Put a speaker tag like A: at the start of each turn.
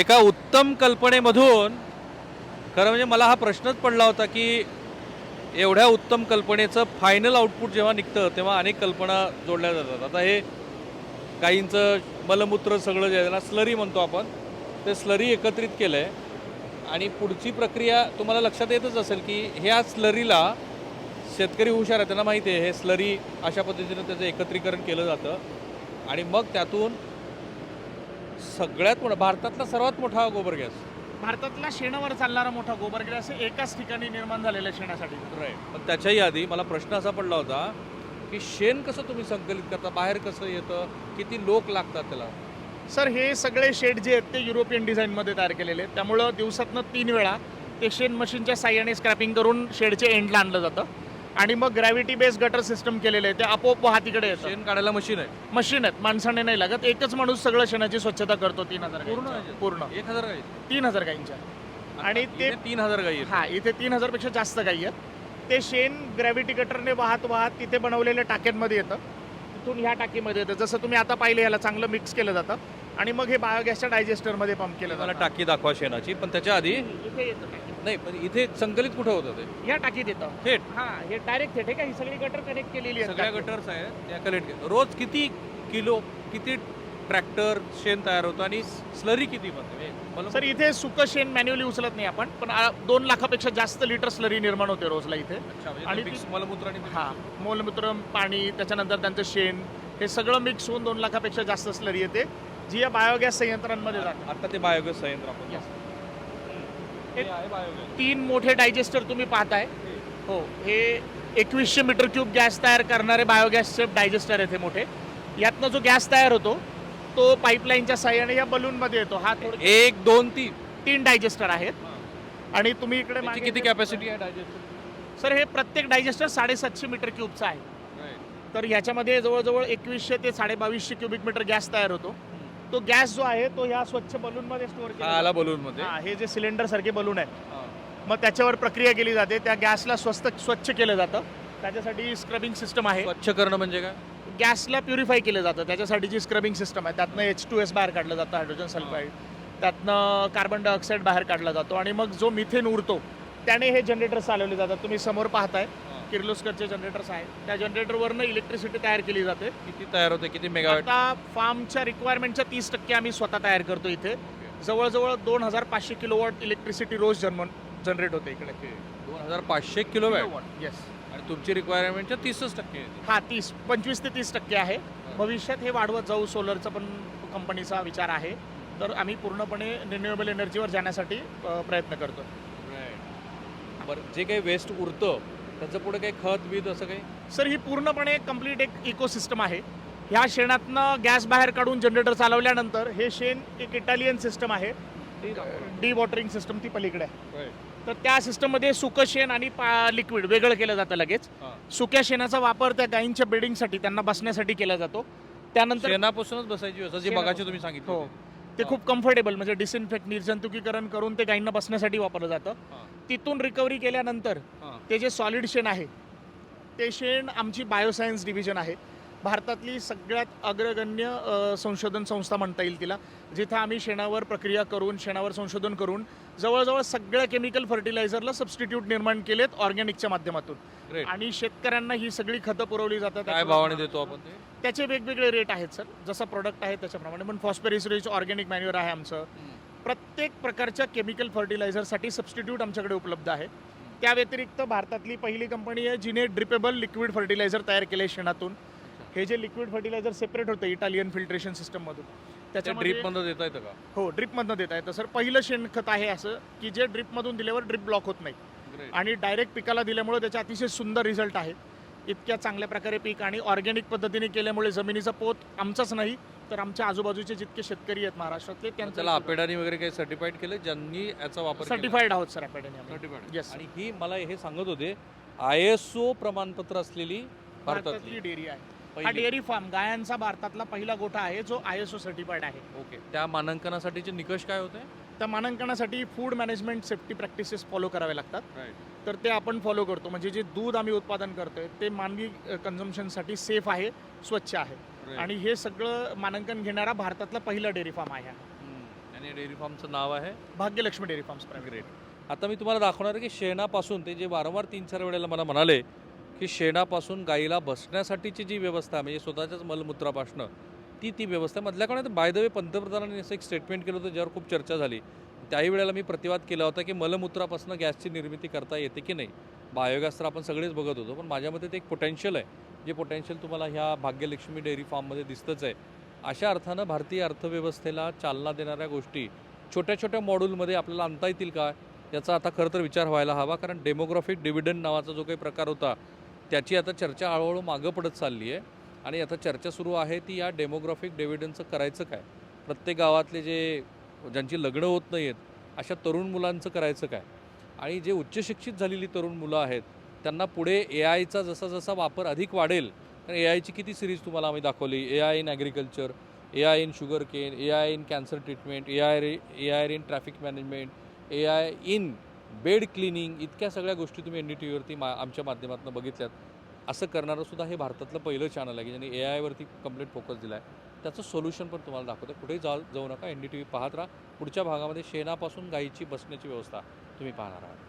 A: एका उत्तम कल्पनेमधून खरं म्हणजे मला हा प्रश्नच पडला होता की एवढ्या उत्तम कल्पनेचं फायनल आउटपुट जेव्हा निघतं तेव्हा अनेक कल्पना जोडल्या जातात. आता हे काहींचं मलमूत्र सगळं जे आहे स्लरी म्हणतो आपण ते स्लरी एकत्रित केलं आहे आणि पुढची प्रक्रिया तुम्हाला लक्षात येतच असेल की ह्या स्लरीला शेतकरी हुशार आहे त्यांना माहिती आहे हे स्लरी अशा पद्धतीनं त्याचं एकत्रीकरण केलं जातं. आणि मग त्यातून सगळ्यात मोठा भारतातला सर्वात मोठा गोबर गॅस.
B: भारतातला शेणावर चालणारा मोठा गोबर गॅस हे एकाच ठिकाणी निर्माण झालेल्या शेणासाठी.
A: राईट पण त्याच्याही आधी मला प्रश्न असा पडला होता की शेण कसं तुम्ही संकलित करता? बाहेर कसं येतं? किती लोक लागतात त्याला?
B: सर हे सगळे शेड जे आहेत ते युरोपियन डिझाईनमध्ये तयार केलेले आहेत. त्यामुळं दिवसातनं तीन वेळा ते शेण मशीनच्या साह्याने स्क्रॅपिंग करून शेडचे एंडला आणलं जातं. आणि मग ग्रॅव्हिटी बेस्ड गटर सिस्टम केलेलं आहे ते आपोआप हातीकडे येतं.
A: शेण काढायला मशीन आहे
B: मशीन आहेत माणसाने नाही लागत. एकच माणूस सगळं शेणाची स्वच्छता करतो तीन हजार
A: पूर्ण
B: गाईंच्या.
A: ह्याच्यात?
B: पूर्ण.
A: एक हजार गाई
B: तीन हजार गाईंच्या. आणि ते
A: इथे तीन हजार गाई आहेत.
B: हा इथे तीन हजारपेक्षा जास्त गाई आहेत. ते शेण ग्रॅव्हिटी कटरने वाहत वाहत तिथे बनवलेल्या टाक्यांमध्ये येतं. तिथून ह्या टाकीमध्ये येतं. जसं तुम्ही आता पाहिले ह्याला चांगलं मिक्स केलं जातं. आणि मग हे बायोगॅसच्या डायजेस्टरमध्ये पंप केलं
A: मला
B: जातं.
A: टाकी दाखवा शेणाची पण त्याच्या आधी
B: इथे येतं.
A: नाही पण इथे संकलित कुठं होतं ते?
B: ह्या टाकीत येतं.
A: थेट?
B: हा हे डायरेक्ट थेट आहे का? ही सगळी गटर कनेक्ट केलेली आहे
A: सगळ्या गटर्स आहेत त्या कलेक्ट रोज किती किलो किती ट्रॅक्टर शेण तयार होतं आणि स्लरी किती बनते मला
B: सर इथे सुकं शेण मॅन्युअली उचलत नाही आपण पण आ, दोन लाखापेक्षा जास्त लिटर स्लरी निर्माण होते रोजला इथे.
A: म्हणजे
B: आणि
A: ती- मलमूत्र आणि
B: हा मलमूत्र पाणी त्याच्यानंतर त्यांचं शेण हे सगळं मिक्स होऊन दोन लाखापेक्षा जास्त स्लरी येते जी या बायोगॅस संयंत्रांमध्ये जाते.
A: आता ते बायोगॅस संयंत्र आपण
B: Yes.
A: हे आहे बायोगॅस
B: तीन मोठे डायजेस्टर तुम्ही पाहताय. हो. हे एकवीसशे मीटर क्यूब गॅस तयार करणारे बायोगॅसचे डायजेस्टर आहेत हे मोठे. यातनं जो गॅस तयार होतो तो पाईपलाईनच्या साह्याने या बलूनमध्ये येतो. हा थोडं
A: एक दोन तीन.
B: तीन डायजेस्टर आहेत. आणि तुम्ही इकडे
A: त्याची
B: मागे
A: किती कॅपॅसिटी आहे डायजेस्ट
B: सर हे प्रत्येक डायजेस्टर साडेसातशे मीटर क्यूबचा आहे. तर ह्याच्यामध्ये जवळजवळ एकवीसशे ते साडेबावीसशे क्युबिक मीटर गॅस तयार होतो. तो गॅस जो आहे तो ह्या स्वच्छ बलूनमध्ये स्टोअर
A: हा
B: केला
A: आला बलून मध्ये
B: हा हे जे सिलेंडर सारखे बलून आहे
A: हा.
B: मग त्याच्यावर प्रक्रिया केली जाते. त्या गॅसला स्वस्त स्वच्छ केलं जातं. त्याच्यासाठी स्क्रबिंग सिस्टम आहे.
A: स्वच्छ करणं म्हणजे काय?
B: गॅसला प्युरिफाय केलं जातं. त्याच्यासाठीची स्क्रबिंग सिस्टम आहे त्यातनं एच टू एस बाहेर काढलं जातं हायड्रोजन सल्फाईड त्यातनं कार्बन डायऑक्साईड बाहेर काढला जातो आणि मग जो मिथेन उरतो त्याने हे जनरेटर चालवले जातात. तुम्ही समोर पाहताय किर्लोस्करचे जनरेटर्स आहेत. त्या जनरेटरवरनं इलेक्ट्रिसिटी तयार केली जाते.
A: किती तयार होते? किती मेगावॅट
B: आता फार्मच्या रिक्वायरमेंटच्या तीस टक्के आम्ही स्वतः तयार करतो इथे. जवळजवळ दोन हजार पाचशे किलोवॉट इलेक्ट्रिसिटी रोज जन्म जनरेट होते इकडे.
A: दोन हजार पाचशे किलो वॅट
B: येस
A: तुमची रिक्वायरमेंटच्या तीसच टक्के.
B: हा तीस पंचवीस ते तीस टक्के आहे. भविष्यात हे वाढवत जाऊ सोलरचा पण कंपनीचा विचार आहे. तर आम्ही पूर्णपणे रिन्युएबल एनर्जीवर जाण्यासाठी अ, प्रयत्न करतो.
A: बरं जे काही वेस्ट उरतं त्याचं पुढे काही खत बीत असं काही?
B: सर ही पूर्णपणे कंप्लीट एक इकोसिस्टम आहे. ह्या शेणातनं गॅस बाहेर काढून जनरेटर चालवल्यानंतर हे शेण एक इटालियन सिस्टम आहे. डी वॉटरिंग सिस्टम ती पलीकडे आहे. तर त्या सिस्टममध्ये सुकं शेण आणि पा लिक्विड वेगळं केलं जातं लगेच. सुक्या शेणाचा वापर त्या गायींच्या ब्रिडिंगसाठी त्यांना बसण्यासाठी केला जातो त्यानंतर
A: शेणापासूनच बसायची व्यवस्था जी. मगाची तुम्ही सांगितली
B: हो. ते खूप कम्फर्टेबल म्हणजे डिसइन्फेक्ट निर्जंतुकीकरण करून ते गायींना बसण्यासाठी वापरलं जातं. तिथून रिकव्हरी केल्यानंतर. ते जे सॉलिड शेण आहे ते शेण आमची बायोसायन्स डिव्हिजन आहे भारतातली सगळ्यात अग्रगण्य संशोधन संस्था म्हणता येईल तिला जिथं आम्ही शेणावर प्रक्रिया करून शेणावर संशोधन करून जवळजवळ सगळ्या केमिकल फर्टिलायझरला सबस्टिट्यूट निर्माण केलेत ऑर्गॅनिकच्या माध्यमातून. आणि शेतकऱ्यांना ही सगळी खतं पुरवली जातात.
A: काय भावाने देतो आपण
B: त्याचे वेगवेगळे रेट आहेत सर जसं प्रोडक्ट आहे त्याच्याप्रमाणे. पण फॉस्फेरिस रिच ऑर्गॅनिक मॅन्युअर आहे आमचं. प्रत्येक प्रकारच्या केमिकल फर्टिलायझरसाठी सबस्टिट्यूट आमच्याकडे उपलब्ध आहे. त्या व्यतिरिक्त भारतातली पहिली कंपनी आहे जिने ड्रिपेबल लिक्विड फर्टिलायझर तयार केले शेणातून. हे जे लिक्विड फर्टिलायझर सेपरेट होतं इटालियन फिल्ट्रेशन सिस्टममधून
A: त्या
B: त्याच्यामध्ये
A: ड्रीपमध्ये देता येतं का?
B: हो ड्रिपमधनं देता येतं. सर पहिलं शेणखत आहे असं की जे ड्रिपमधून दिल्यावर ड्रिप ब्लॉक होत नाही. आणि डायरेक्ट पिकाला दिल्यामुळे त्याचे अतिशय सुंदर रिझल्ट आहे. इतक्या चांगल्या प्रकारे पीक आणि ऑर्गॅनिक पद्धतीने केल्यामुळे जमिनीचा पोत आमचाच नाही तर आमच्या आजूबाजूचे जितके शेतकरी आहेत महाराष्ट्रातले
A: त्याला
B: त्यांचा
A: अपेडानी वगैरे काही सर्टिफाईड केलं ज्यांनी याचा वापर
B: सर्टिफाईड आहोत सर अकॅडमी
A: सर्टिफाईड
B: Yes.
A: आणि ही मला हे सांगत होते आय एस ओ प्रमाणपत्र असलेली
B: भारतातली.
A: भारतातली
B: डेअरी आहे. हा. डेअरी फार्म गायांचा भारतातला पहिला गोठा आहे जो आय एस ओ सर्टिफाईड आहे.
A: ओके. त्या मानांकनासाठीचे निकष काय होते?
B: त्या मानांकनासाठी food management safety practices follow करावे लागतात. तर ते आपण फॉलो करतो. म्हणजे जे दूध आम्ही उत्पादन करतोय ते मानवी कन्झम्पशनसाठी सेफ आहे स्वच्छ आहे. आणि हे सगळं मानांकन घेणारा भारतातला पहिला डेअरी फार्म आहे. हा.
A: आणि डेअरी फार्मचं नाव आहे?
B: Bhagyalakshmi dairy farms private.
A: Great आता मी तुम्हाला दाखवणार आहे की शेणापासून ते जे वारंवार तीन चार वेळेला मला म्हणाले की शेणापासून गाईला बसण्यासाठीची जी व्यवस्था आहे, म्हणजे स्वतःच्याच मलमूत्रापासनं ती ती व्यवस्था मधल्या काळात बाय द वे पंतप्रधानांनी असं एक स्टेटमेंट केलं होतं ज्यावर खूप चर्चा झाली. त्याही वेळेला मी प्रतिवाद केला होता की मलमूत्रापासून गॅसची निर्मिती करता येते की नाही? बायोगॅस तर आपण सगळेच बघत होतो पण माझ्या मते ते एक पोटेन्शियल आहे. जे पोटेन्शियल तुम्हाला ह्या भाग्यलक्ष्मी डेअरी फार्ममध्ये दिसतंच आहे. अशा अर्थानं भारतीय अर्थव्यवस्थेला चालना देणाऱ्या गोष्टी छोट्या छोट्या मॉड्यूलमध्ये आपल्याला आणता येतील का? याचा आता खरं तर विचार व्हायला हवा कारण डेमोग्राफिक डिव्हिडंड नावाचा जो काही प्रकार होता त्याची आता चर्चा हळूहळू मागं पडत चालली आहे. आणि आता चर्चा सुरू आहे ती या डेमोग्राफिक डिव्हिडंडचं करायचं काय? प्रत्येक गावातले जे ज्यांची लग्न होत नाही आहेत अशा तरुण मुलांचं करायचं काय? आणि जे उच्च शिक्षित झालेली तरुण मुलं आहेत त्यांना पुढे ए आयचा जसा जसा वापर अधिक वाढेल कारण ए आयची किती सिरीज तुम्हाला आम्ही दाखवली? A I in agriculture A I in sugarcane A I in cancer treatment A I A I in traffic management A I in bed cleaning इतक्या सगळ्या गोष्टी तुम्ही एन डी टी व्हीवरती मा आमच्या माध्यमातून बघितल्यात. असं करणारंसुद्धा हे भारतातलं पहिलं चॅनल आहे की ज्यांनी ए आयवरती कंप्लीट फोकस दिला आहे त्याचं सोल्युशन पण तुम्हाला दाखवतं कुठेही जा जाऊ नका. एन डी टी व्ही पाहत राहा. पुढच्या भागामध्ये शेणापासून गायीची बसण्याची व्यवस्था तुम्ही पाहणार आहात.